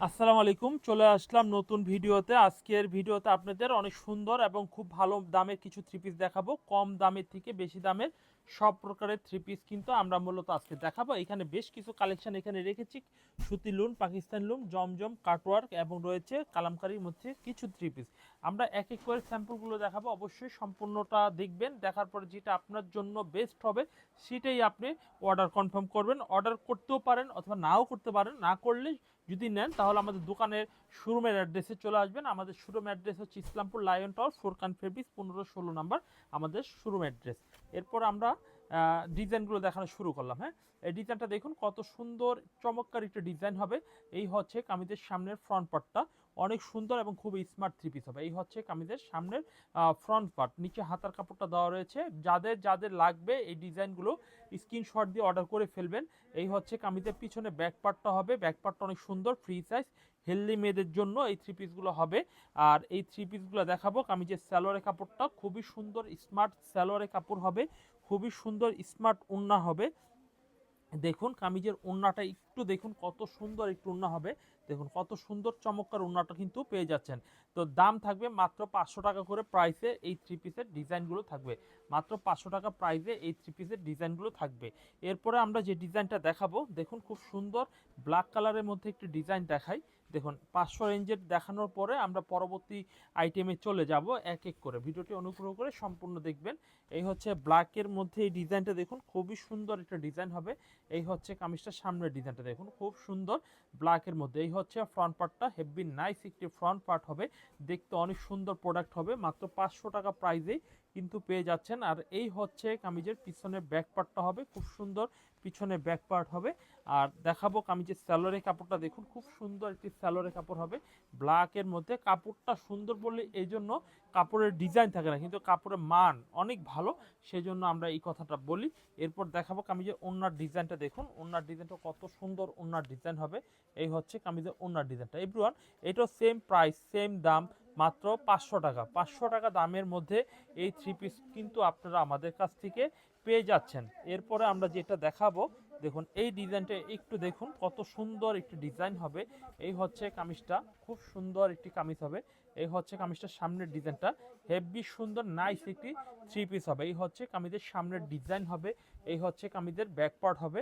আসসালামু আলাইকুম, চলে আসলাম নতুন ভিডিওতে। আজকের ভিডিওতে আপনাদের অনেক সুন্দর এবং খুব ভালো দামের কিছু থ্রি পিস দেখাবো। কম দামের থেকে বেশি দামের সব প্রকারের থ্রি পিস কিন্তু আমরা মূলত আজকে দেখাবো। এখানে বেশ কিছু কালেকশন এখানে রেখেছি। সুতি লুন, পাকিস্তান লুন, জমজম কাটওয়ার্ক এবং রয়েছে কালামকারির মধ্যে কিছু থ্রি পিস আমরা এক এক করে স্যাম্পলগুলো দেখাবো। অবশ্যই সম্পূর্ণটা দেখবেন। দেখার পরে যেটা আপনার জন্য বেস্ট হবে, সেটাই আপনি অর্ডার কনফার্ম করবেন। অর্ডার করতেও পারেন অথবা নাও করতে পারেন। না করলে যদি নেন, তাহলে আমাদের দোকানের শোরুমের অ্যাড্রেসে চলে আসবেন। আমাদের শোরুম অ্যাড্রেস হচ্ছে Islampur lion tower Forkan fabrics পনেরো ষোলো নাম্বার, আমাদের শোরুম অ্যাড্রেস। এরপর আমরা ডিজাইনগুলো দেখানো শুরু করলাম হ্যাঁ? এই ডিজাইনটা দেখুন, কত সুন্দর, চমৎকার একটা ডিজাইন হবে। এই হচ্ছে কামিজের সামনের ফ্রন্ট পার্টটা। অনেক সুন্দর এবং খুবই স্মার্ট থ্রি পিস হবে। এই হচ্ছে কামিজের সামনের ফ্রন্ট পার্ট নিচে হাতার কাপড়টা দেওয়া রয়েছে। যাদের যাদের লাগবে এই ডিজাইনগুলো স্ক্রিনশট দিয়ে অর্ডার করে ফেলবেন। এই হচ্ছে কামিজের পিছনে ব্যাক পার্টটা হবে। ব্যাক পার্টটা অনেক সুন্দর ফ্রি সাইজ হেলদি মেয়েদের জন্য এই থ্রি পিসগুলো হবে। আর এই থ্রি পিসগুলো দেখাবো, কামিজের স্যালোয়ারের কাপড়টা। খুবই সুন্দর স্মার্ট স্যালোয়ারের কাপড় হবে। খুবই সুন্দর স্মার্ট উন্না হবে। দেখুন, কামিজের ওড়নাটা একটু দেখুন কত সুন্দর একটু ওড়না হবে। দেখুন, কত সুন্দর চমৎকার ওড়নাটা কিন্তু পেয়ে যাচ্ছেন। তো দাম থাকবে মাত্র পাঁচশো টাকা করে প্রাইসে এই থ্রি পিসের ডিজাইনগুলো থাকবে। মাত্র পাঁচশো টাকা প্রাইসে এই থ্রি পিসের ডিজাইনগুলো থাকবে। এরপরে আমরা যে ডিজাইনটা দেখাবো, দেখুন খুব সুন্দর ব্ল্যাক কালারের মধ্যে একটি ডিজাইন দেখাই। দেখুন, পাঁচশো রেঞ্জের দেখানোর পরে আমরা পরবর্তী আইটেমে চলে যাব এক এক করে। ভিডিওটি অনুগ্রহ করে সম্পূর্ণ দেখবেন। এই হচ্ছে ব্ল্যাকের মধ্যে এই ডিজাইনটা দেখুন, খুবই সুন্দর একটা ডিজাইন হবে। এই হচ্ছে কামিজটার সামনের ডিজাইনটা দেখুন, খুব সুন্দর ব্ল্যাকের মধ্যে। এই হচ্ছে ফ্রন্ট পার্টটা হেভি নাইস একটি ফ্রন্ট পার্ট হবে। দেখতে অনেক সুন্দর প্রোডাক্ট হবে, মাত্র পাঁচশো টাকা প্রাইজেই কিন্তু পেয়ে যাচ্ছেন। আর এই হচ্ছে কামিজের পিছনের ব্যাক পার্টটা হবে, খুব সুন্দর পিছনে ব্যাক পার্ট হবে। আর দেখাবো কামিজের স্যালোরের কাপড়টা দেখুন, খুব সুন্দর একটি স্যালোরের কাপড় হবে ব্ল্যাকের মধ্যে। কাপড়টা সুন্দর বললে এই জন্য কাপড়ের ডিজাইন থাকে না, কিন্তু কাপড়ের মান অনেক ভালো সেই জন্য আমরা এই কথাটা বলি। এরপর দেখাবো কামিজের ওনার ডিজাইনটা দেখুন। ওনার ডিজাইনটা কত সুন্দর ওনার ডিজাইন হবে। এই হচ্ছে কামিজের ওনার ডিজাইনটা এভরিওয়ান এটাও সেম প্রাইস সেম দাম, মাত্র পাঁচশো টাকা। পাঁচশো টাকা দামের মধ্যে এই থ্রি পিস কিন্তু আপনারা আমাদের কাছ থেকে পেয়ে যাচ্ছেন। এরপরে আমরা যেটা দেখাবো দেখুন, এই ডিজাইনটা একটু দেখুন, কত সুন্দর একটি ডিজাইন হবে। এই হচ্ছে কামিজটা, খুব সুন্দর একটি কামিজ হবে। এই হচ্ছে কামিজটার সামনের ডিজাইনটা, হেভি সুন্দর নাইস একটি থ্রি পিস হবে। এই হচ্ছে কামিজের সামনের ডিজাইন হবে, এই হচ্ছে কামিজের ব্যাক পার্ট হবে।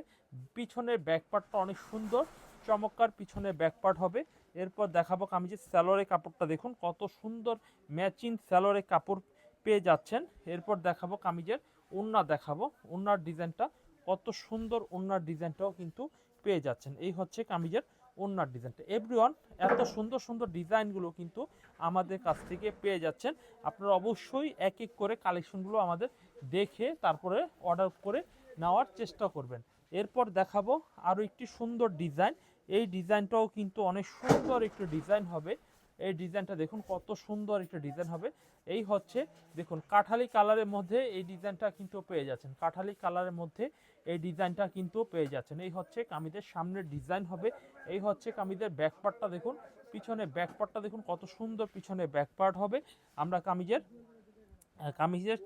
পিছনের ব্যাক পার্টটা অনেক সুন্দর, চমৎকার পিছনে ব্যাক পার্ট হবে। এরপর দেখাবো কামিজের স্যালোরে কাপড়টা, দেখুন কত সুন্দর ম্যাচিং স্যালোরে কাপড় পেয়ে যাচ্ছেন। এরপর দেখাবো কামিজের ওড়না দেখাবো ওড়নার ডিজাইনটা। কত সুন্দর ওড়নার ডিজাইনটাও কিন্তু পেয়ে যাচ্ছেন। এই হচ্ছে কামিজের ওড়নার ডিজাইনটা। এভরিওয়ান এত সুন্দর সুন্দর ডিজাইনগুলো কিন্তু আমাদের কাছ থেকে পেয়ে যাচ্ছেন। আপনারা অবশ্যই এক এক করে কালেকশনগুলো আমাদের দেখে তারপরে অর্ডার করে নেওয়ার চেষ্টা করবেন। এরপর দেখাবো আরও একটি সুন্দর ডিজাইন। এই ডিজাইনটাও কিন্তু অনেক সুন্দর একটি ডিজাইন হবে। এই ডিজাইনটা দেখুন, কত সুন্দর একটা ডিজাইন হবে। এই হচ্ছে, দেখুন, কাঠালি কালারের মধ্যে এই ডিজাইনটা কিন্তু পেয়ে যাচ্ছেন। কাঠালি কালারের মধ্যে এই ডিজাইনটা কিন্তু পেয়ে যাচ্ছেন। এই হচ্ছে কামিজের সামনের ডিজাইন হবে। এই হচ্ছে কামিজের ব্যাকপার্টটা দেখুন পিছনে ব্যাকপার্টটা দেখুন, কত সুন্দর পিছনে ব্যাকপার্ট হবে। আমরা কামিজের কামিজের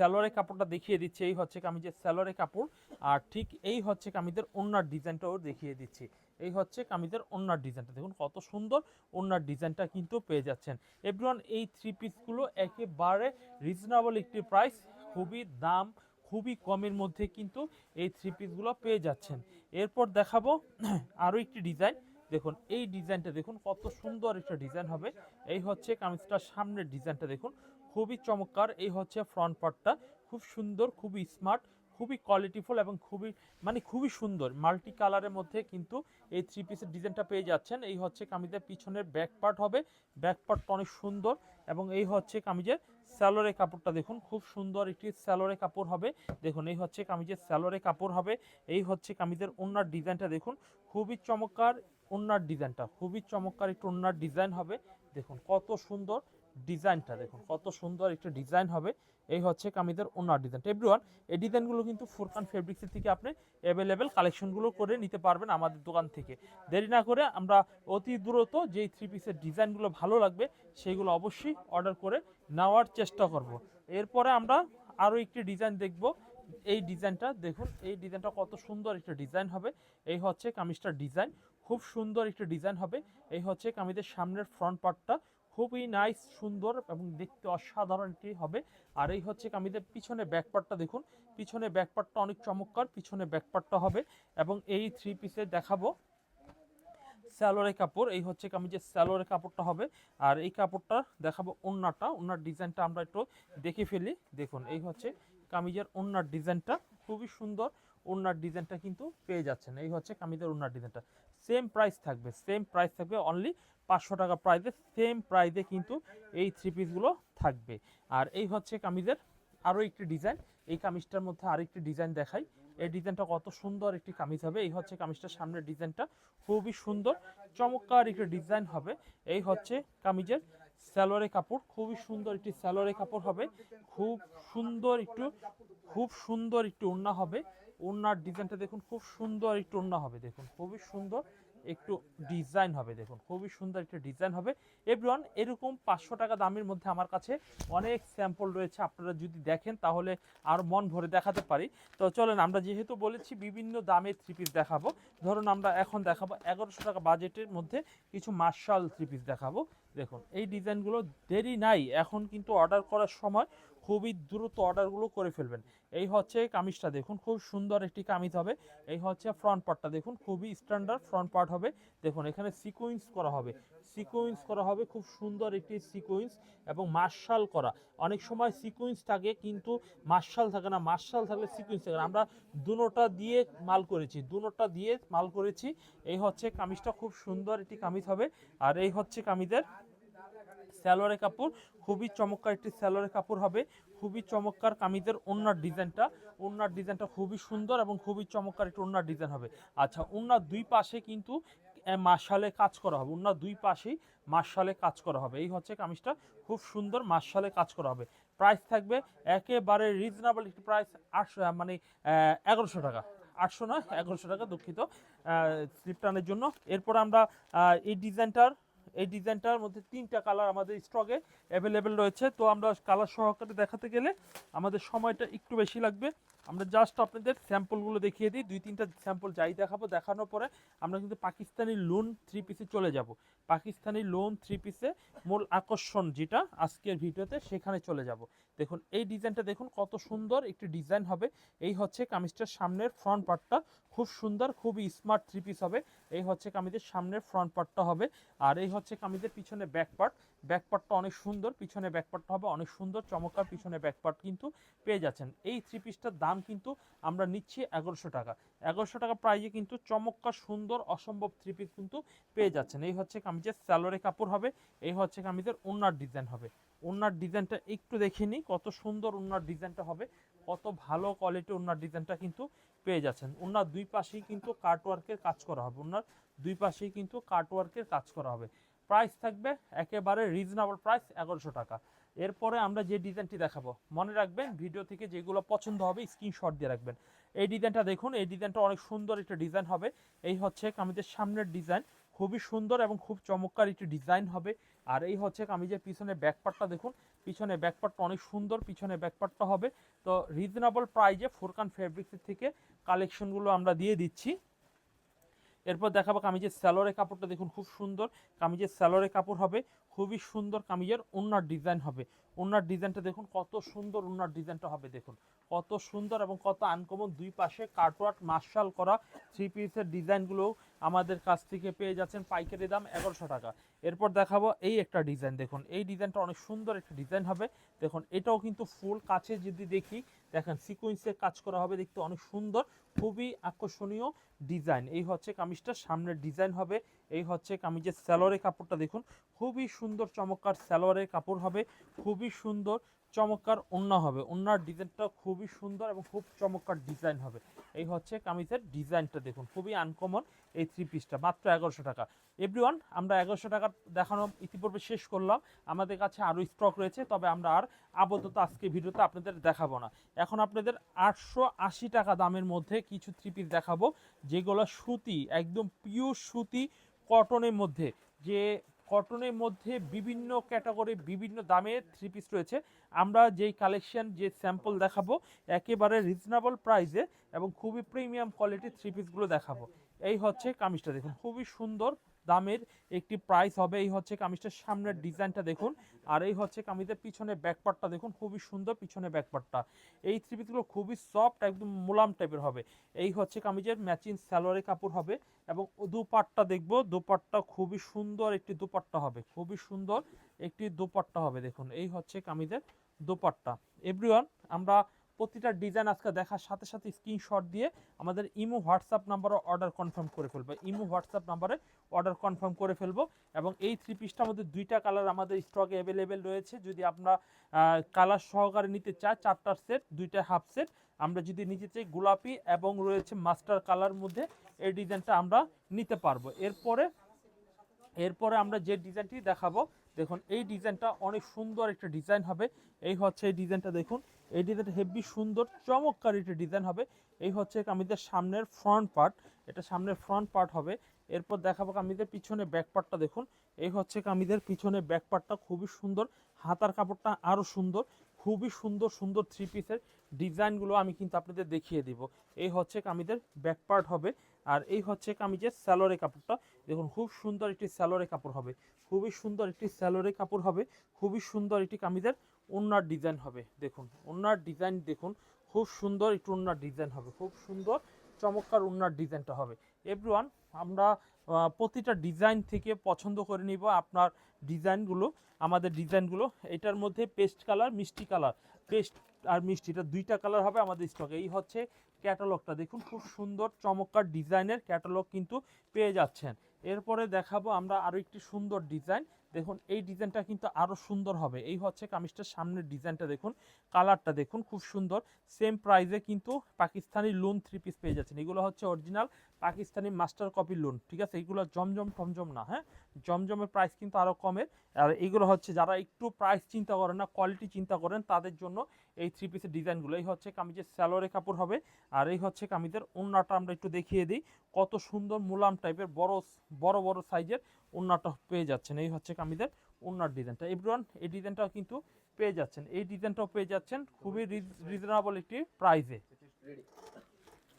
স্যালোরে কাপড়টা দেখিয়ে দিচ্ছি, এই হচ্ছে কামিজের স্যালোরে কাপড়। আর ঠিক এই হচ্ছে কামিজের ওনার ডিজাইনটাও দেখিয়ে দিচ্ছি। এই হচ্ছে কামিজের ওনার ডিজাইনটা। দেখুন কত সুন্দর ওনার ডিজাইনটা কিন্তু পেয়ে যাচ্ছেন। এভরিওয়ান, এই থ্রি পিসগুলো একেবারে রিজনেবল একটি প্রাইস খুবই দাম, খুবই কমের মধ্যে কিন্তু এই থ্রি পিসগুলো পেয়ে যাচ্ছেন। এরপর দেখাবো আরও একটি ডিজাইন দেখুন, এই ডিজাইনটা দেখুন কত সুন্দর একটা ডিজাইন হবে। এই হচ্ছে কামিজটার সামনের ডিজাইনটা দেখুন। খুবই চমৎকার। এই হচ্ছে ফ্রন্ট পার্টটা খুব সুন্দর, খুবই স্মার্ট খুবই কোয়ালিটিফুল এবং খুবই মানে খুবই সুন্দর। মাল্টি কালারের মধ্যে কিন্তু এই থ্রি পিসের ডিজাইনটা পেয়ে যাচ্ছেন। এই হচ্ছে কামিজের পিছনের ব্যাক পার্ট হবে। ব্যাক পার্টটা অনেক সুন্দর এবং এই হচ্ছে কামিজের স্যালোরে কাপড়টা দেখুন। খুব সুন্দর একটি স্যালোরে কাপড় হবে। দেখুন, এই হচ্ছে কামিজের স্যালোরে কাপড় হবে। এই হচ্ছে কামিজের ওনার ডিজাইনটা দেখুন। খুবই চমৎকার ওনার ডিজাইনটা খুবই চমৎকার একটু ওনার ডিজাইন হবে। দেখুন, কত সুন্দর। ডিজাইনটা দেখুন, কত সুন্দর একটা ডিজাইন হবে। এই হচ্ছে কামিজের ওনার ডিজাইন। এভরিওয়ান এই ডিজাইনগুলো কিন্তু ফুরকান ফেব্রিক্সের থেকে আপনি অ্যাভেলেবেল কালেকশনগুলো করে নিতে পারবেন আমাদের দোকান থেকে। দেরি না করে আমরা অতি দ্রুত যেই থ্রি পিসের ডিজাইনগুলো ভালো লাগবে সেইগুলো অবশ্যই অর্ডার করে নেওয়ার চেষ্টা করব। এরপরে আমরা আরও একটি ডিজাইন দেখব। এই ডিজাইনটা দেখুন, এই ডিজাইনটা কত সুন্দর একটা ডিজাইন হবে। এই হচ্ছে কামিজটার ডিজাইন। খুব সুন্দর একটা ডিজাইন হবে। এই হচ্ছে কামিজের সামনের ফ্রন্ট পার্টটা খুবই নাইস সুন্দর এবং দেখতে অসাধারণ একটি হবে। আর এই হচ্ছে কামিজের পিছনে ব্যাক পার্টটা দেখুন। পিছনে ব্যাক পার্টটা অনেক চমৎকার পিছনে ব্যাক পার্টটা হবে এবং এই থ্রি পিসে দেখাবো স্যালোরে কাপড়। এই হচ্ছে কামিজের স্যালোরে কাপড়টা হবে। আর এই কাপড়টা দেখাবো ওন্নাটা ওন্নার ডিজাইনটা আমরা একটু দেখে ফেলি। দেখুন, এই হচ্ছে কামিজের ওন্নার ডিজাইনটা। খুবই সুন্দর। ওন্নার ডিজাইনটা কিন্তু পেয়ে যাচ্ছেন। এই হচ্ছে কামিজের ওন্নার ডিজাইনটা। সেম প্রাইস থাকবে সেম প্রাইস থাকবে অনলি পাঁচশো টাকা প্রাইসে সেম প্রাইসে কিন্তু এই থ্রি পিসগুলো থাকবে। আর এই হচ্ছে কামিজের আরও একটি ডিজাইন এই কামিজটার মধ্যে আরেকটি ডিজাইন দেখাই। এই ডিজাইনটা কত সুন্দর একটি কামিজ হবে। এই হচ্ছে কামিজটার সামনের ডিজাইনটা খুবই সুন্দর, চমৎকার একটি ডিজাইন হবে। এই হচ্ছে কামিজের স্যালোয়ারে কাপড়, খুবই সুন্দর একটি স্যালোয়ারে কাপড় হবে। খুব সুন্দর একটু, খুব সুন্দর একটু ওড়না হবে। ওড়নার ডিজাইনটা দেখুন, খুব সুন্দর একটু ওড়না হবে, দেখুন, খুবই সুন্দর একটু ডিজাইন হবে, দেখুন, খুবই সুন্দর একটা ডিজাইন হবে। এভরিওয়ান, এরকম পাঁচশো টাকা দামের মধ্যে আমার কাছে অনেক স্যাম্পল রয়েছে, আপনারা যদি দেখেন তাহলে আর মন ভরে দেখাতে পারি। তো চলেন, আমরা যেহেতু বলেছি বিভিন্ন দামের থ্রি পিস দেখাবো, ধরুন আমরা এখন দেখাবো এগারোশো টাকা বাজেটের মধ্যে কিছু মার্শাল থ্রি পিস দেখাবো। দেখুন, এই ডিজাইনগুলো দেরি নাই, এখন কিন্তু অর্ডার করার সময় খুবই দ্রুত অর্ডারগুলো করে ফেলবেন। এই হচ্ছে কামিজটা দেখুন, খুব সুন্দর একটি কামিজ হবে। এই হচ্ছে ফ্রন্ট পার্টটা দেখুন, খুবই স্ট্যান্ডার্ড ফ্রন্ট পার্ট হবে। দেখুন, এখানে সিকোয়েন্স করা হবে। সিকোয়েন্স করা হবে, খুব সুন্দর একটি সিকোয়েন্স এবং মার্শাল করা। অনেক সময় সিকোয়েন্স থাকে, কিন্তু মার্শাল থাকে না। মার্শাল থাকলে সিকোয়েন্স থাকে না। আমরা দুনোটা দিয়ে মাল করেছি, দুনোটা দিয়ে মাল করেছি। এই হচ্ছে কামিজটা, খুব সুন্দর একটি কামিজ হবে। আর এই হচ্ছে কামিজের স্যালোয়ারে কাপড়, খুবই চমৎকার একটি স্যালোয়ারে কাপড় হবে। খুবই চমৎকার কামিজের ওনার ডিজাইনটা। ওনার ডিজাইনটা খুবই সুন্দর এবং খুবই চমৎকার একটি ওনার ডিজাইন হবে। আচ্ছা ওনার দুই পাশে কিন্তু মার্শালে কাজ করা হবে। ওনার দুই পাশেই মার্শালে কাজ করা হবে। এই হচ্ছে কামিজটা। খুব সুন্দর মার্শালে কাজ করা হবে। প্রাইস থাকবে একেবারে রিজনেবল একটি প্রাইস আটশো মানে এগারোশো টাকা। আটশো নয়, এগারোশো টাকা দুঃখিত। স্লিপটানের জন্য। এরপর আমরা এই ডিজাইনটার এই ডিজাইনটার মধ্যে তিনটা কালার আমাদের স্টকে অ্যাভেলেবেল রয়েছে। তো আমরা কালার সহকারে দেখাতে গেলে আমাদের সময়টা একটু বেশি লাগবে। আমরা জাস্ট আপনাদের স্যাম্পলগুলো দেখিয়ে দিই। দুই, তিনটা স্যাম্পল যাই দেখাবো, দেখানোর পরে আমরা কিন্তু পাকিস্তানি লোন থ্রি পিসে চলে যাব। পাকিস্তানি লোন থ্রি পিসে মূল আকর্ষণ যেটা আজকের ভিডিওতে সেখানে চলে যাব। দেখুন, এই ডিজাইনটা দেখুন কত সুন্দর একটি ডিজাইন হবে। এই হচ্ছে কামিজটার সামনের ফ্রন্ট পার্টটা খুব সুন্দর, খুবই স্মার্ট থ্রি পিস হবে। এই হচ্ছে কামিজের সামনের ফ্রন্ট পার্টটা হবে। আর এই হচ্ছে কামিজের পিছনে ব্যাক পার্ট ব্যাক পার্টটা অনেক সুন্দর, পিছনে ব্যাক পার্টটা হবে। অনেক সুন্দর, চমৎকার পিছনে ব্যাক পার্ট কিন্তু পেয়ে যাচ্ছেন। এই থ্রি পিসটার দাম কিন্তু আমরা নিচ্ছি এগারোশো টাকা। এগারোশো টাকা প্রাইজে কিন্তু চমৎকার, সুন্দর, অসম্ভব থ্রি পিস কিন্তু পেয়ে যাচ্ছেন। এই হচ্ছে কামিজের স্যালোরে কাপড় হবে। এই হচ্ছে কামিজের ওনার ডিজাইন হবে। ওনার ডিজাইনটা একটু দেখে নিই। কত সুন্দর ওনার ডিজাইনটা হবে। কত ভালো কোয়ালিটি ওনার ডিজাইনটা কিন্তু পেয়ে যাচ্ছেন। ওনার দুই পাশেই কিন্তু কাটওয়ার্কের কাজ করা হবে। ওনার দুই পাশেই কিন্তু কাটওয়ার্কের কাজ করা হবে। প্রাইস থাকবে একেবারে রিজনেবল প্রাইস এগারোশো টাকা। এরপরে আমরা যে ডিজাইনটি দেখাবো, মনে রাখবেন ভিডিও থেকে যেগুলো পছন্দ হবে স্ক্রিনশট দিয়ে রাখবেন। এই ডিজাইনটা দেখুন, এই ডিজাইনটা অনেক সুন্দর একটা ডিজাইন হবে। এই হচ্ছে কামিজের সামনের ডিজাইন। খুবই সুন্দর এবং খুব চমৎকার একটি ডিজাইন হবে। আর এই হচ্ছে কামিজের পিছনে ব্যাকপার্টটা দেখুন পিছনে ব্যাকপার্টটা অনেক সুন্দর পিছনে ব্যাকপার্টটা হবে। তো রিজনেবল প্রাইজে ফোরকান ফেব্রিক্সের থেকে কালেকশনগুলো আমরা দিয়ে দিচ্ছি। এরপর দেখাবো কামিজের স্যালোরে কাপড়টা, দেখুন খুব সুন্দর। কামিজের স্যালোরে কাপড় হবে, খুবই সুন্দর কামিজের ওনার ডিজাইন হবে। ওনার ডিজাইনটা দেখুন, কত সুন্দর ওনার ডিজাইনটা হবে, দেখুন। কত সুন্দর এবং কত আনকমন দুই পাশে কাটওয়ার্ক মার্শাল করা থ্রি পিসের ডিজাইনগুলো আমাদের কাছ থেকে পেয়ে যাচ্ছেন পাইকারি দাম এগারোশো টাকা। এরপর দেখাবো এই একটা ডিজাইন, দেখুন। এই ডিজাইনটা অনেক সুন্দর একটা ডিজাইন হবে। দেখুন, এটাও কিন্তু ফুল কাছে যদি দেখি দেখেন সিকোয়েন্সের কাজ করা হবে দেখতে অনেক সুন্দর, খুবই আকর্ষণীয় ডিজাইন এই হচ্ছে কামিজটার সামনের ডিজাইন হবে। এই হচ্ছে কামিজের স্যালোয়ারের কাপড়টা দেখুন, খুবই সুন্দর, চমৎকার স্যালোয়ারের কাপড় হবে, খুবই সুন্দর। চমৎকার ওন্না হবে। ওন্নার ডিজাইনটা খুবই সুন্দর এবং খুব চমৎকার ডিজাইন হবে। এই হচ্ছে কামিজের ডিজাইনটা দেখুন, খুবই আনকমন এই থ্রি পিসটা মাত্র এগারোশো টাকা। এভরিওয়ান আমরা এগারোশো টাকা দেখানো ইতিপূর্বে শেষ করলাম। আমাদের কাছে আরও স্টক রয়েছে, তবে আমরা আর আপাতত আজকে ভিডিওতে আপনাদের দেখাবো না। এখন আপনাদের আটশো আশি টাকা দামের মধ্যে কিছু থ্রি পিস দেখাবো, যেগুলো সুতি, একদম পিওর সুতি কটনের মধ্যে, যে কটনের মধ্যে বিভিন্ন ক্যাটাগরি, বিভিন্ন দামের থ্রি পিস রয়েছে। আমরা যেই কালেকশন যে স্যাম্পল দেখাবো, একেবারে রিজনেবল প্রাইসে এবং খুবই প্রিমিয়াম কোয়ালিটির থ্রি পিসগুলো দেখাবো। এই হচ্ছে কামিজটা, দেখুন, খুবই সুন্দর দামের একটি প্রাইস হবে। এই হচ্ছে কামিজটার সামনের ডিজাইনটা দেখুন। আর এই হচ্ছে কামিজের পিছনে ব্যাকপার্টটা দেখুন। খুবই সুন্দর পিছনে ব্যাকপার্টটা এই থ্রি পিসগুলো খুবই সফট একদম মোলাম টাইপের হবে। এই হচ্ছে কামিজের ম্যাচিং স্যালোয়ারের কাপড় হবে এবং দুপাট্টা দেখব। দুপাট্টা খুবই সুন্দর একটি দুপাট্টা হবে। খুবই সুন্দর একটি দুপাট্টা হবে দেখুন। এই হচ্ছে কামিজের দোপাট্টা। এভরিওয়ান আমরা প্রতিটা ডিজাইন আজকে দেখার সাথে সাথে স্ক্রিনশট দিয়ে আমাদের ইমো হোয়াটসঅ্যাপ নাম্বারে অর্ডার কনফার্ম করে ফেলব। ইমো হোয়াটসঅ্যাপ নাম্বারে অর্ডার কনফার্ম করে ফেলব এবং এই থ্রি পিসটার মধ্যে দুইটা কালার আমাদের স্টকে অ্যাভেলেবেল রয়েছে। যদি আমরা কালার সহকারে নিতে চাই, চারটার সেট দুইটা হাফ সেট আমরা যদি নিতে চাই গোলাপি এবং রয়েছে মাস্টার কালার মধ্যে এই ডিজাইনটা আমরা নিতে পারব। এরপরে এরপরে আমরা যে ডিজাইনটি দেখাবো, দেখুন এই ডিজাইনটা অনেক সুন্দর একটা ডিজাইন হবে। এই হচ্ছে এই ডিজাইনটা দেখুন। এই ডিজাইনটা হেভি সুন্দর, চমৎকার একটা ডিজাইন হবে। এই হচ্ছে কামিজের সামনের ফ্রন্ট পার্ট এটা সামনের ফ্রন্ট পার্ট হবে। এরপর দেখাবো কামিজের পিছনে ব্যাক পার্টটা দেখুন। এই হচ্ছে কামিজের পিছনে ব্যাক পার্টটা খুবই সুন্দর। হাতার কাপড়টা আরও সুন্দর, খুবই সুন্দর সুন্দর থ্রি পিসের ডিজাইনগুলো আমি কিন্তু আপনাদের দেখিয়ে দিব। এই হচ্ছে কামিজের ব্যাক পার্ট হবে। আর এই হচ্ছে কামিজের স্যালোরে কাপড়টা। দেখুন, খুব সুন্দর একটি স্যালোরে কাপড় হবে। খুবই সুন্দর একটি স্যালোরে কাপড় হবে। খুবই সুন্দর একটি কামিজের ওনার ডিজাইন হবে। দেখুন, ওনার ডিজাইন দেখুন, খুব সুন্দর একটু ওনার ডিজাইন হবে, খুব সুন্দর, চমৎকার ওনার ডিজাইনটা হবে। এভরিওয়ান আমরা প্রতিটা ডিজাইন থেকে পছন্দ করে নিব আপনার ডিজাইনগুলো, আমাদের ডিজাইনগুলো। এটার মধ্যে পেস্ট কালার, মিষ্টি কালার। পেস্ট আর মিষ্টি, এটা দুইটা কালার হবে আমাদের স্টকে এই হচ্ছে ক্যাটালগটা দেখুন, খুব সুন্দর, চমৎকার ডিজাইনের ক্যাটালগ কিন্তু পেয়ে যাচ্ছেন। এরপরে দেখাবো আমরা আরও একটি সুন্দর ডিজাইন। দেখুন, এই ডিজাইনটা কিন্তু আরও সুন্দর হবে। এই হচ্ছে কামিজটার সামনের ডিজাইনটা দেখুন, কালারটা দেখুন, খুব সুন্দর। সেম প্রাইজে কিন্তু পাকিস্তানি লোন থ্রি পিস পেয়ে যাচ্ছেন। এগুলো হচ্ছে original Pakistani master copy lawn ঠিক আছে? এগুলো জমজম টমজম না হ্যাঁ? জমজমের প্রাইস কিন্তু আরও কমের। আর এগুলো হচ্ছে যারা একটু প্রাইস চিন্তা করেন না কোয়ালিটি চিন্তা করেন, তাদের জন্য এই থ্রি পিসের ডিজাইনগুলো এই হচ্ছে কামিজের স্যালোরে কাপড় হবে, আর এই হচ্ছে কামিজের ওন্নাটা আমরা একটু দেখিয়ে দিই। কত সুন্দর মুলাম টাইপের বড় বড় বড় সাইজের ওন্নাটা পেয়ে যাচ্ছেন। এই হচ্ছে কামিজের ওন্নার ডিজাইনটা এভরিওয়ান এই ডিজাইনটাও কিন্তু পেয়ে যাচ্ছেন। এই ডিজাইনটাও পেয়ে যাচ্ছেন খুবই রিজনেবল একটি প্রাইসে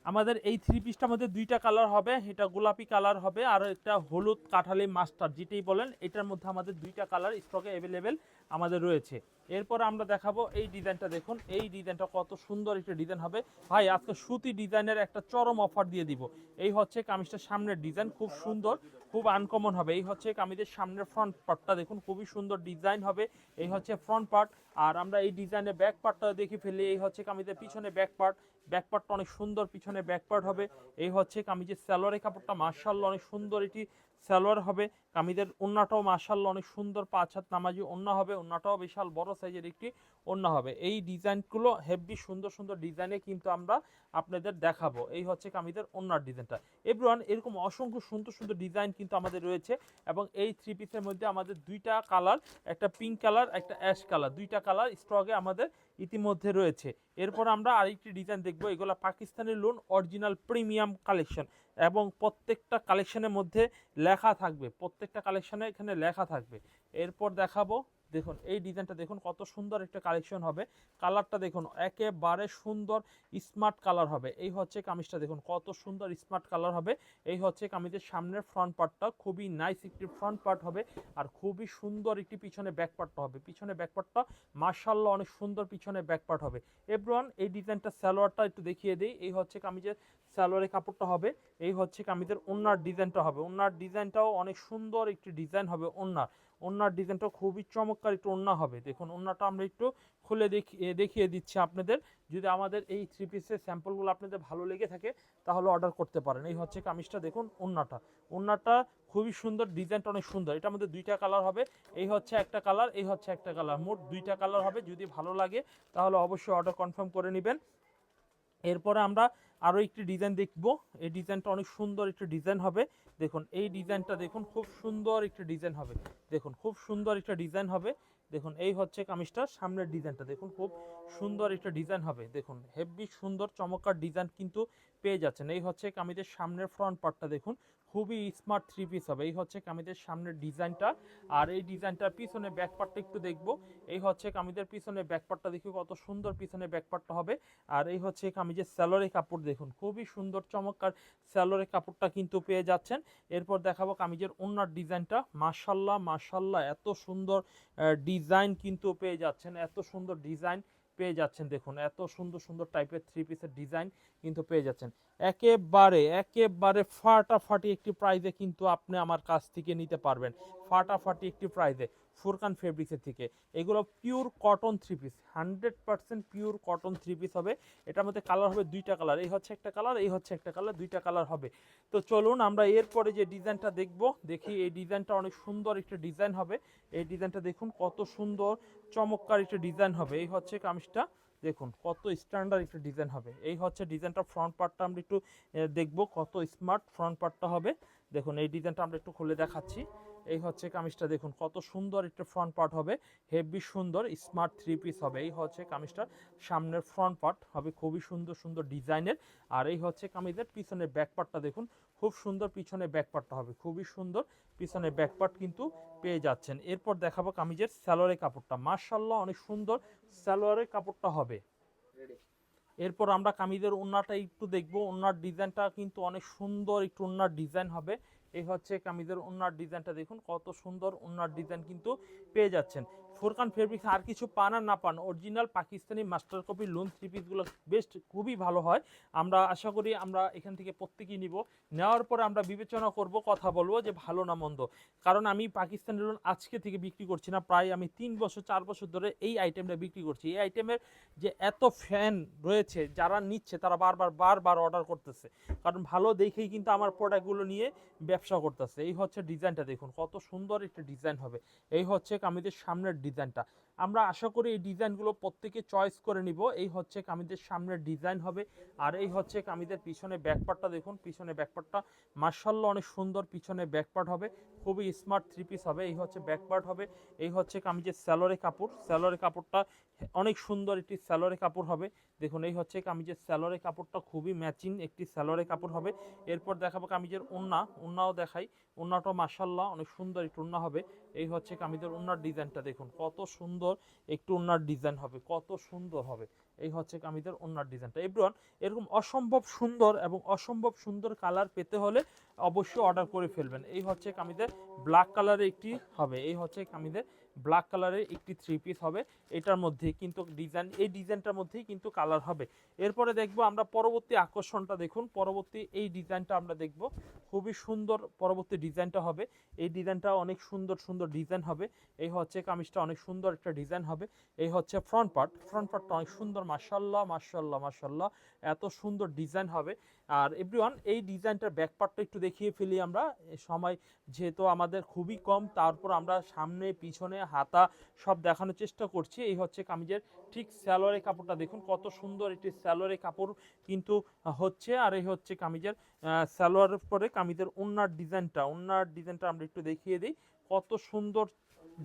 আমাদের এই থ্রি পিসটার মধ্যে দুইটা কালার হবে, এটা গোলাপি কালার হবে আর একটা হলুদ কাঠালি মাস্টার যেটাই বলেন, এটার মধ্যে আমাদের দুইটা কালার স্টকে অ্যাভেলেবেল আমাদের রয়েছে। এরপর আমরা দেখাবো এই ডিজাইনটা দেখুন, এই ডিজাইনটা কত সুন্দর একটা ডিজাইন হবে। ভাই, আজকে সুতি ডিজাইনের একটা চরম অফার দিয়ে দিব। এই হচ্ছে কামিজটার সামনের ডিজাইন খুব সুন্দর, খুব আনকমন হবে। এই হচ্ছে কামিজের সামনের ফ্রন্ট পার্টটা দেখুন, খুবই সুন্দর ডিজাইন হবে। এই হচ্ছে ফ্রন্ট পার্ট আর আমরা এই ডিজাইনের ব্যাক পার্টটা দেখে ফেলি। এই হচ্ছে কামিজের পিছনে ব্যাক পার্ট ব্যাক পার্টটা অনেক সুন্দর, পিছনে ব্যাকপার্ট হবে। এই হচ্ছে কামিজের স্যালোয়ারের কাপড়টা মার্শাল্লাহ অনেক সুন্দর, এটি সালোয়ার হবে। কামিজের ওন্নাটাও মার্শাল্লাহ অনেক সুন্দর, পাঁচ হাত নামাজি ওন্না হবে, ওন্নাটাও বিশাল বড় সাইজের একটি ওন্না হবে। এই ডিজাইনগুলো হেভি সুন্দর সুন্দর ডিজাইনে কিন্তু আমরা আপনাদের দেখাবো। এই হচ্ছে কামিজের ওন্নার ডিজাইনটা। এভরিওয়ান, এরকম অসংখ্য সুন্দর সুন্দর ডিজাইন কিন্তু আমাদের রয়েছে এবং এই থ্রি পিসের মধ্যে আমাদের দুইটা কালার, একটা পিঙ্ক কালার, একটা অ্যাশ কালার। দুইটা কালার, স্টকে আমাদের ইতিমধ্যে রয়েছে। এরপর আমরা আরেকটি ডিজাইন দেখব, এগুলো Pakistani lawn original premium collection এবং প্রত্যেকটা কালেকশনের মধ্যে লেখা থাকবে, প্রত্যেকটা কালেকশনে এখানে লেখা থাকবে। এরপর দেখাবো দেখুন, এই ডিজাইনটা দেখুন কত সুন্দর একটা কালেকশন হবে। কালারটা দেখুন, একেবারে সুন্দর স্মার্ট কালার হবে। এই হচ্ছে কামিজটা দেখুন, কত সুন্দর স্মার্ট কালার হবে। এই হচ্ছে কামিজের সামনের ফ্রন্ট পার্টটা খুবই নাইস একটি ফ্রন্ট পার্ট হবে আর খুবই সুন্দর একটি পিছনে ব্যাক পার্টটা হবে। পিছনে ব্যাক পার্টটা মার্শাল্লাহ অনেক সুন্দর পিছনে ব্যাক পার্ট হবে। এব্রন এই ডিজাইনটা সালোয়ারটা একটু দেখিয়ে দিই। এই হচ্ছে কামিজের সালোয়ারের কাপড়টা হবে। এই হচ্ছে কামিজের ওনার ডিজাইনটা হবে। ওনার ডিজাইনটাও অনেক সুন্দর একটি ডিজাইন হবে ওনার ওনার ডিজাইনটা খুবই চমৎকার, একটু ওন্না হবে। দেখুন, ওন্নাটা আমরা একটু খুলে দেখিয়ে দিচ্ছি আপনাদের। যদি আমাদের এই থ্রি পিসের স্যাম্পলগুলো আপনাদের ভালো লেগে থাকে, তাহলে অর্ডার করতে পারেন। এই হচ্ছে কামিজটা, দেখুন, ওন্নাটা। ওন্নাটা খুবই সুন্দর, ডিজাইনটা অনেক সুন্দর। এটা আমাদের দুইটা কালার হবে। এই হচ্ছে একটা কালার এই হচ্ছে একটা কালার মোট দুইটা কালার হবে। যদি ভালো লাগে, তাহলে অবশ্যই অর্ডার কনফার্ম করে নেবেন। এরপরে আমরা আরও একটি ডিজাইন দেখব। এই ডিজাইনটা অনেক সুন্দর একটি ডিজাইন হবে। দেখুন, এই ডিজাইনটা দেখুন, খুব সুন্দর একটি ডিজাইন হবে। দেখুন, খুব সুন্দর একটা ডিজাইন হবে। দেখুন, এই হচ্ছে কামিজটার সামনের ডিজাইনটা দেখুন, খুব সুন্দর একটা ডিজাইন হবে। দেখুন, হেভি সুন্দর চমৎকার ডিজাইন কিন্তু পেয়ে যাচ্ছেন। এই হচ্ছে কামিজের সামনের ফ্রন্ট পার্টটা দেখুন খুবই স্মার্ট থ্রি পিস হবে। এই হচ্ছে কামিজের সামনের ডিজাইনটা। আর এই ডিজাইনটার পিছনে ব্যাকপার্টটা একটু দেখব। এই হচ্ছে কামিজের পিছনে ব্যাকপার্টটা দেখি কত সুন্দর পিছনে ব্যাকপার্টটা হবে। আর এই হচ্ছে কামিজের স্যালোরে কাপড় দেখুন, খুবই সুন্দর, চমৎকার স্যালোরে কাপড়টা কিন্তু পেয়ে যাচ্ছেন। এরপর দেখাবো কামিজের ওনার ডিজাইনটা। মাশাল্লাহ মাশাল্লাহ, এত সুন্দর ডিজাইন কিন্তু পেয়ে যাচ্ছেন, এত সুন্দর ডিজাইন। পেয়ে যাচ্ছেন, দেখুন, এত সুন্দর সুন্দর টাইপের থ্রি পিসের ডিজাইন কিন্তু পেয়ে যাচ্ছেন। একেবারে একেবারে ফাটাফাটি একটি প্রাইজে কিন্তু আপনি আমার কাছ থেকে নিতে পারবেন। ফাটাফাটি একটি প্রাইজে ফুরকান ফেব্রিক্সের থেকে। এগুলো pure cotton three piece hundred percent pure cotton three piece হবে। এটার মধ্যে কালার হবে দুইটা কালার এই হচ্ছে একটা কালার এই হচ্ছে একটা কালার দুইটা কালার হবে। তো চলুন আমরা এরপরে যে ডিজাইনটা দেখব, দেখি এই ডিজাইনটা অনেক সুন্দর একটা ডিজাইন হবে। এই ডিজাইনটা দেখুন কত সুন্দর, চমৎকার একটা ডিজাইন হবে। এই হচ্ছে কামিজটা, দেখুন কত স্ট্যান্ডার্ড একটা ডিজাইন হবে। এই হচ্ছে ডিজাইনটা ফ্রন্ট পার্টটা আমরা একটু দেখব কত স্মার্ট ফ্রন্ট পার্টটা হবে। দেখুন এই ডিজাইনটা আমরা একটু খুলে দেখাচ্ছি। এই হচ্ছে কামিজটা দেখুন কত সুন্দর একটা ফ্রন্ট পার্ট হবে হেভি সুন্দর স্মার্ট থ্রি পিস হবে। এই হচ্ছে কামিজটার সামনের ফ্রন্ট পার্ট হবে খুবই সুন্দর সুন্দর ডিজাইনের। আর এই হচ্ছে কামিজের পিছনের ব্যাক পার্টটা দেখুন খুব সুন্দর পিছনে ব্যাক পার্টটা হবে খুবই সুন্দর পিছনে ব্যাক পার্ট কিন্তু পেয়ে যাচ্ছেন। এরপর দেখাবো কামিজের স্যালোয়ারের কাপড়টা মার্শাল্লাহ অনেক সুন্দর স্যালোয়ারের কাপড়টা হবে। এরপর আমরা কামিজের ওন্নাটা একটু দেখব ওন্নার ডিজাইনটা কিন্তু অনেক সুন্দর একটু ওন্নার ডিজাইন হবে। এই হচ্ছে কামিজের উন্নার ডিজাইনটা দেখুন কত সুন্দর উন্নার ডিজাইন কিন্তু পেয়ে যাচ্ছেন। ফোরকান ফেব্রিক্স আর কিছু পান আর না পান original Pakistani master copy lawn three পিসগুলো বেস্ট খুবই ভালো হয়। আমরা আশা করি আমরা এখান থেকে প্রত্যেকেই নিব। নেওয়ার পরে আমরা বিবেচনা করব, কথা বলব যে ভালো না মন্দ। কারণ আমি পাকিস্তানি লোন আজকে থেকে বিক্রি করছি না, প্রায় আমি তিন বছর, চার বছর ধরে এই আইটেমটা বিক্রি করছি। এই আইটেমের যে এত ফ্যান রয়েছে, যারা নিচ্ছে, তারা বারবার বারবার অর্ডার করতেছে। কারণ ভালো দেখেই কিন্তু আমার প্রোডাক্টগুলো নিয়ে ব্যবসা করতেছে। এই হচ্ছে ডিজাইনটা দেখুন, কত সুন্দর একটা ডিজাইন হবে। এই হচ্ছে কামিজের সামনের ডিজাইনটা। আমরা আশা করি এই ডিজাইনগুলো প্রত্যেকে চয়েস করে নিব। এই হচ্ছে কামিজের সামনের ডিজাইন হবে। আর এই হচ্ছে কামিজের পিছনে ব্যাকপার্টটা দেখুন পিছনে ব্যাকপার্টটা। মার্শাল্লা অনেক সুন্দর পিছনে ব্যাকপার্ট হবে। খুবই স্মার্ট থ্রি পিস হবে। এই হচ্ছে ব্যাকপার্ট হবে। এই হচ্ছে কামিজের স্যালোরে কাপড়। স্যালোরে কাপড়টা অনেক সুন্দর একটি স্যালোরে কাপড় হবে। দেখুন, এই হচ্ছে কামিজের স্যালোরে কাপড়টা খুবই ম্যাচিং একটি স্যালোরে কাপড় হবে। এরপর দেখাবো কামিজের ওন্না ওন্নাও দেখাই। ওন্নাটা মাসাল্লাহ অনেক সুন্দর একটু ওন্না হবে। এই হচ্ছে কামিজের ওন্নার ডিজাইনটা দেখুন, কত সুন্দর একটু ওন্নার ডিজাইন হবে, কত সুন্দর হবে। এই হচ্ছে কামিজের ওন্নার ডিজাইনটা। এভরিওয়ান, এরকম অসম্ভব সুন্দর এবং অসম্ভব সুন্দর কালার পেতে হলে অবশ্যই অর্ডার করে ফেলবেন। এই হচ্ছে কামিজের ব্ল্যাক কালারের একটি হবে। এই হচ্ছে কামিজের ব্ল্যাক কালারের একটি থ্রি পিস হবে। এটার মধ্যে কিন্তু ডিজাইন এই ডিজাইনটার মধ্যেই কিন্তু কালার হবে। এরপরে দেখব আমরা পরবর্তী আকর্ষণটা দেখুন। পরবর্তী এই ডিজাইনটা আমরা দেখব। খুবই সুন্দর পরবর্তী ডিজাইনটা হবে। এই ডিজাইনটা অনেক সুন্দর সুন্দর ডিজাইন হবে। এই হচ্ছে কামিজটা অনেক সুন্দর একটা ডিজাইন হবে। এই হচ্ছে ফ্রন্ট পার্ট ফ্রন্ট পার্টটা অনেক সুন্দর মার্শাল্লাহ মার্শাল্লাহ মার্শাল্লাহ এত সুন্দর ডিজাইন হবে। আর এভরিওয়ান এই ডিজাইনটার ব্যাক পার্টটা একটু দেখিয়ে ফেলি আমরা। সময় যেহেতু আমাদের খুবই কম, তারপর আমরা সামনে, পিছনে হাতা সব দেখানোর চেষ্টা করছি। এই হচ্ছে কামিজের ঠিক স্যালোয়ারের কাপড়টা দেখুন কত সুন্দর একটি স্যালোয়ারের কাপড় কিন্তু হচ্ছে। আর এই হচ্ছে কামিজের আহ, সালোয়ারের পরে কামিজের ওনার ডিজাইনটা ওনার ডিজাইনটা আমরা একটু দেখিয়ে দিই। কত সুন্দর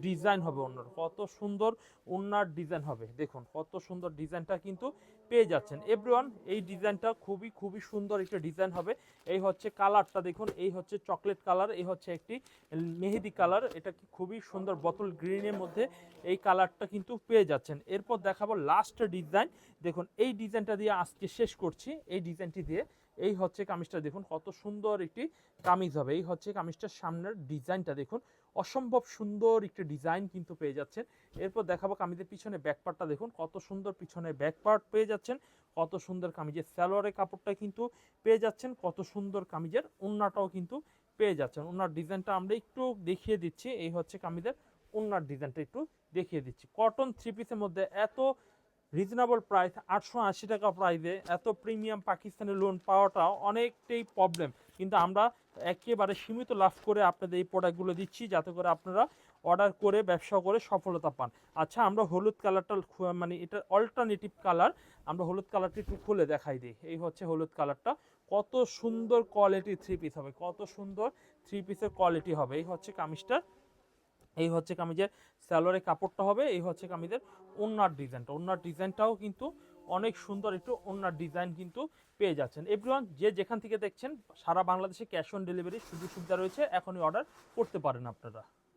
ডিজাইন হবে ওনার কত সুন্দর ওনার ডিজাইন হবে। দেখুন, কত সুন্দর ডিজাইনটা কিন্তু পেয়ে যাচ্ছেন। এভরিওয়ান এই ডিজাইনটা খুবই খুবই সুন্দর একটা ডিজাইন হবে। এই হচ্ছে কালারটা দেখুন, এই হচ্ছে চকলেট কালার, এই হচ্ছে একটি মেহেদি কালার। এটা কি খুবই সুন্দর বোতল গ্রিনের মধ্যে এই কালারটা কিন্তু পেয়ে যাচ্ছেন। এরপর দেখাবো লাস্ট ডিজাইন। দেখুন, এই ডিজাইনটা দিয়ে আজকে শেষ করছি। এই ডিজাইনটি দিয়ে এই হচ্ছে কামিজটা দেখুন, কত সুন্দর একটি কামিজ হবে। এই হচ্ছে কামিজটার সামনের ডিজাইনটা দেখুন অসম্ভব সুন্দর একটি ডিজাইন কিন্তু পেয়ে যাচ্ছেন। এরপর দেখাবো কামিজের পিছনে ব্যাকপার্টটা দেখুন, কত সুন্দর পিছনে ব্যাকপার্ট পেয়ে যাচ্ছেন, কত সুন্দর কামিজের স্যালোয়ারের কাপড়টা কিন্তু পেয়ে যাচ্ছেন, কত সুন্দর কামিজের ওন্নাটাও কিন্তু পেয়ে যাচ্ছেন। ওনার ডিজাইনটা আমরা একটু দেখিয়ে দিচ্ছি, এই হচ্ছে কামিজের ওনার ডিজাইনটা একটু দেখিয়ে দিচ্ছি। কটন থ্রি পিসের মধ্যে এত রিজনেবল প্রাইস আটশো আশি টাকা প্রাইসে এত প্রিমিয়াম পাকিস্তানি লোন পাওয়াটা অনেকটাই প্রবলেম কিন্তু আমরা একেবারে সীমিত লাভ করে আপনাদের এই প্রোডাক্টগুলো দিচ্ছি, যাতে করে আপনারা অর্ডার করে, ব্যবসা করে সফলতা পান। আচ্ছা আমরা হলুদ কালারটা মানে এটা অল্টারনেটিভ কালার আমরা হলুদ কালারটি একটু খুলে দেখাই দিই। এই হচ্ছে হলুদ কালারটা কত সুন্দর কোয়ালিটি থ্রি পিস হবে, কত সুন্দর থ্রি পিসের কোয়ালিটি হবে। এই হচ্ছে কামিজটার এই হচ্ছে কামিজের স্যালোয়ারের কাপড়টা হবে, এই হচ্ছে কামিজের ওনার ডিজাইনটা ওনার ডিজাইনটাও কিন্তু অনেক সুন্দর, একটু ওনার ডিজাইন কিন্তু পেয়ে যাচ্ছেন। এভরিওয়ান যে যেখান থেকে দেখছেন, সারা বাংলাদেশে ক্যাশ অন ডেলিভারির সুযোগ সুবিধা রয়েছে, এখনই অর্ডার করতে পারেন আপনারা।